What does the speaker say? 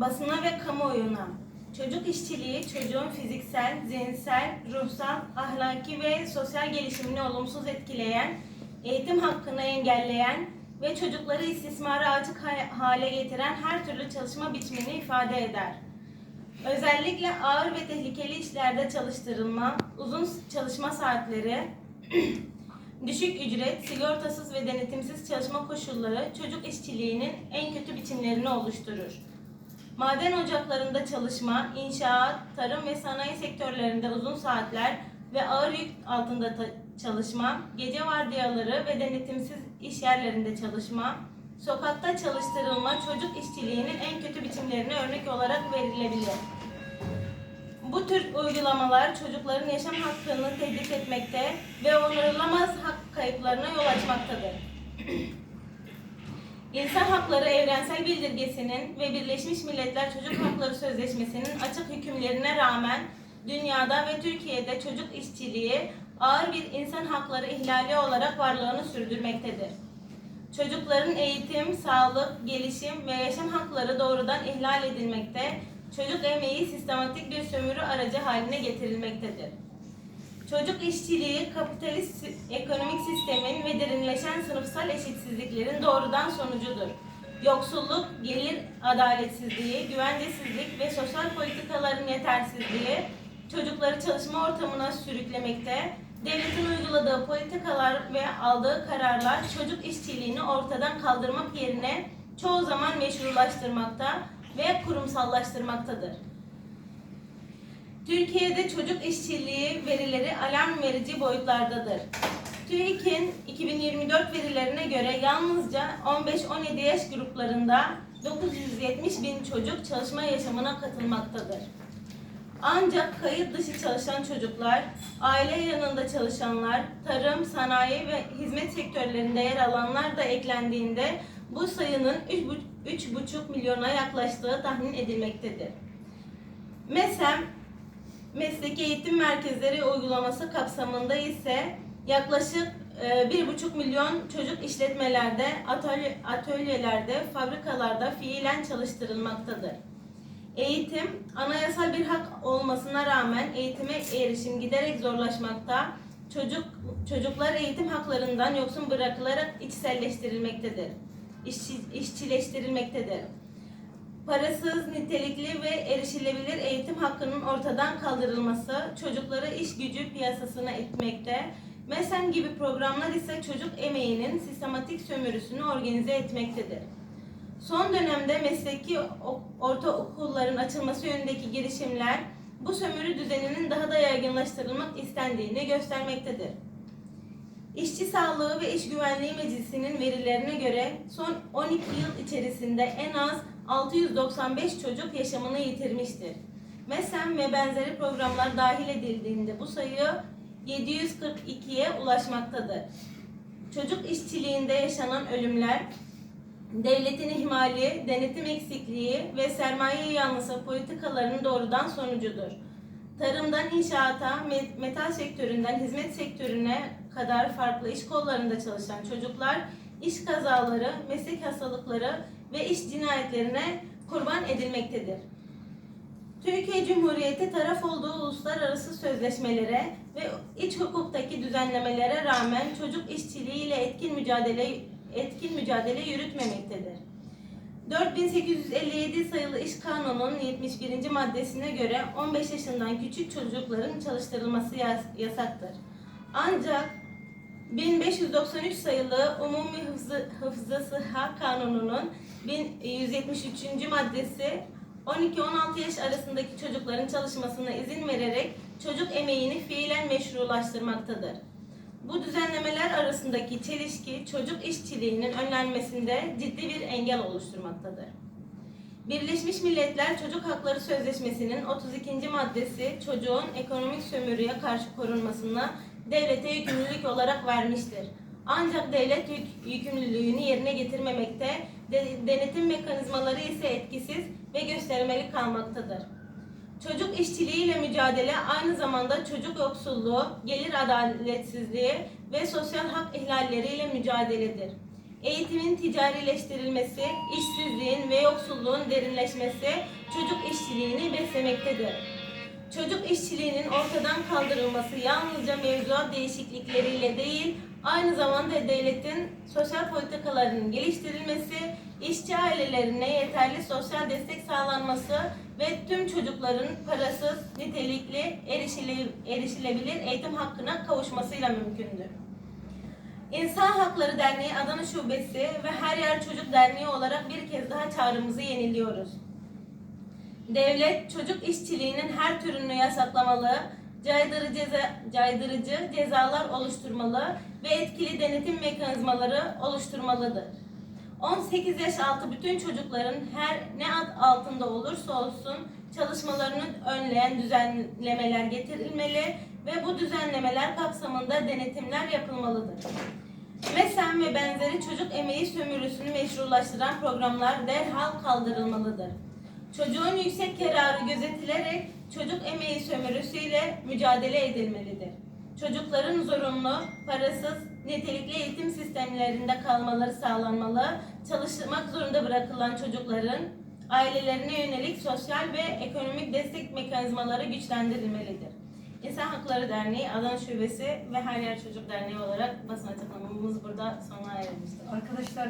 basına ve kamuoyuna. Çocuk işçiliği çocuğun fiziksel, zihinsel, ruhsal, ahlaki ve sosyal gelişimini olumsuz etkileyen, eğitim hakkını engelleyen ve çocukları istismara açık ha- hale getiren her türlü çalışma biçimini ifade eder. Özellikle ağır ve tehlikeli işlerde çalıştırılma, uzun çalışma saatleri, düşük ücret, sigortasız ve denetimsiz çalışma koşulları çocuk işçiliğinin en kötü biçimlerini oluşturur. Maden ocaklarında çalışma, inşaat, tarım ve sanayi sektörlerinde uzun saatler ve ağır yük altında çalışma, gece vardiyaları ve denetimsiz iş yerlerinde çalışma, sokakta çalıştırılma çocuk işçiliğinin en kötü biçimlerine örnek olarak verilebilir. Bu tür uygulamalar çocukların yaşam hakkını tehdit etmekte ve onarılamaz hak kayıplarına yol açmaktadır. İnsan Hakları Evrensel Bildirgesi'nin ve Birleşmiş Milletler Çocuk Hakları Sözleşmesi'nin açık hükümlerine rağmen dünyada ve Türkiye'de çocuk işçiliği ağır bir insan hakları ihlali olarak varlığını sürdürmektedir. Çocukların eğitim, sağlık, gelişim ve yaşam hakları doğrudan ihlal edilmekte, çocuk emeği sistematik bir sömürü aracı haline getirilmektedir. Çocuk işçiliği kapitalist ekonomik sistemin ve derinleşen sınıfsal eşitsizliklerin doğrudan sonucudur. Yoksulluk, gelir adaletsizliği, güvencesizlik ve sosyal politikaların yetersizliği çocukları çalışma ortamına sürüklemekte, devletin uyguladığı politikalar ve aldığı kararlar çocuk işçiliğini ortadan kaldırmak yerine çoğu zaman meşrulaştırmakta ve kurumsallaştırmaktadır. Türkiye'de çocuk işçiliği verileri alarm verici boyutlardadır. TÜİK'in 2024 verilerine göre yalnızca 15-17 yaş gruplarında 970 bin çocuk çalışma yaşamına katılmaktadır. Ancak kayıt dışı çalışan çocuklar, aile yanında çalışanlar, tarım, sanayi ve hizmet sektörlerinde yer alanlar da eklendiğinde bu sayının 3,5 milyona yaklaştığı tahmin edilmektedir. MESEM, Mesleki Eğitim Merkezleri uygulaması kapsamında ise yaklaşık e, 1,5 milyon çocuk işletmelerde, atölye, atölyelerde, fabrikalarda fiilen çalıştırılmaktadır. Eğitim, anayasal bir hak olmasına rağmen eğitime erişim giderek zorlaşmakta, çocuk çocuklar eğitim haklarından yoksun bırakılarak içselleştirilmektedir. İşçi, işçileştirilmektedir. Parasız, nitelikli ve erişilebilir eğitim hakkının ortadan kaldırılması çocukları iş gücü piyasasına itmekte. MESEM gibi programlar ise çocuk emeğinin sistematik sömürüsünü organize etmektedir. Son dönemde mesleki ortaokulların açılması yönündeki girişimler bu sömürü düzeninin daha da yaygınlaştırılmak istendiğini göstermektedir. İşçi Sağlığı ve İş Güvenliği Meclisi'nin verilerine göre son 12 yıl içerisinde en az 695 çocuk yaşamını yitirmiştir. MESEM ve benzeri programlar dahil edildiğinde bu sayı 742'ye ulaşmaktadır. Çocuk işçiliğinde yaşanan ölümler, devletin ihmali, denetim eksikliği ve sermaye yanlısı politikalarının doğrudan sonucudur. Tarımdan inşaata, me- metal sektöründen hizmet sektörüne kadar farklı iş kollarında çalışan çocuklar iş kazaları, meslek hastalıkları ve iş cinayetlerine kurban edilmektedir. Türkiye Cumhuriyeti taraf olduğu uluslararası sözleşmelere ve iç hukuktaki düzenlemelere rağmen çocuk işçiliği ile etkin mücadele etkin mücadele yürütmemektedir. 4857 sayılı İş Kanunu'nun 71. maddesine göre 15 yaşından küçük çocukların çalıştırılması yas- yasaktır. Ancak 1593 sayılı Umumi Hıfzı, Hıfzı Sıhha Kanunu'nun 1173. maddesi 12-16 yaş arasındaki çocukların çalışmasına izin vererek çocuk emeğini fiilen meşrulaştırmaktadır. Bu düzenlemeler arasındaki çelişki çocuk işçiliğinin önlenmesinde ciddi bir engel oluşturmaktadır. Birleşmiş Milletler Çocuk Hakları Sözleşmesi'nin 32. maddesi çocuğun ekonomik sömürüye karşı korunmasına devlete yükümlülük olarak vermiştir. Ancak devlet yük- yükümlülüğünü yerine getirmemekte, de- denetim mekanizmaları ise etkisiz ve göstermelik kalmaktadır. Çocuk işçiliğiyle mücadele aynı zamanda çocuk yoksulluğu, gelir adaletsizliği ve sosyal hak ihlalleriyle mücadeledir. eğitimin ticarileştirilmesi, işsizliğin ve yoksulluğun derinleşmesi çocuk işçiliğini beslemektedir. Çocuk işçiliğinin ortadan kaldırılması yalnızca mevzuat değişiklikleriyle değil, aynı zamanda devletin sosyal politikalarının geliştirilmesi, işçi ailelerine yeterli sosyal destek sağlanması ve tüm çocukların parasız, nitelikli, erişile- erişilebilir eğitim hakkına kavuşmasıyla mümkündür. İnsan Hakları Derneği Adana Şubesi ve Her Yer Çocuk Derneği olarak bir kez daha çağrımızı yeniliyoruz. Devlet çocuk işçiliğinin her türünü yasaklamalı, caydırıcı, ceza, caydırıcı cezalar oluşturmalı ve etkili denetim mekanizmaları oluşturmalıdır. 18 yaş altı bütün çocukların her ne ad altında olursa olsun çalışmalarını önleyen düzenlemeler getirilmeli ve bu düzenlemeler kapsamında denetimler yapılmalıdır. MESEM ve benzeri çocuk emeği sömürüsünü meşrulaştıran programlar derhal kaldırılmalıdır. Çocuğun yüksek yararı gözetilerek çocuk emeği sömürüsüyle mücadele edilmelidir. Çocukların zorunlu, parasız, nitelikli eğitim sistemlerinde kalmaları sağlanmalı, çalışmak zorunda bırakılan çocukların ailelerine yönelik sosyal ve ekonomik destek mekanizmaları güçlendirilmelidir. İnsan Hakları Derneği, Adana Şubesi ve Her Yer Çocuk Derneği olarak basın açıklamamız burada sona ermiştir. Arkadaşlar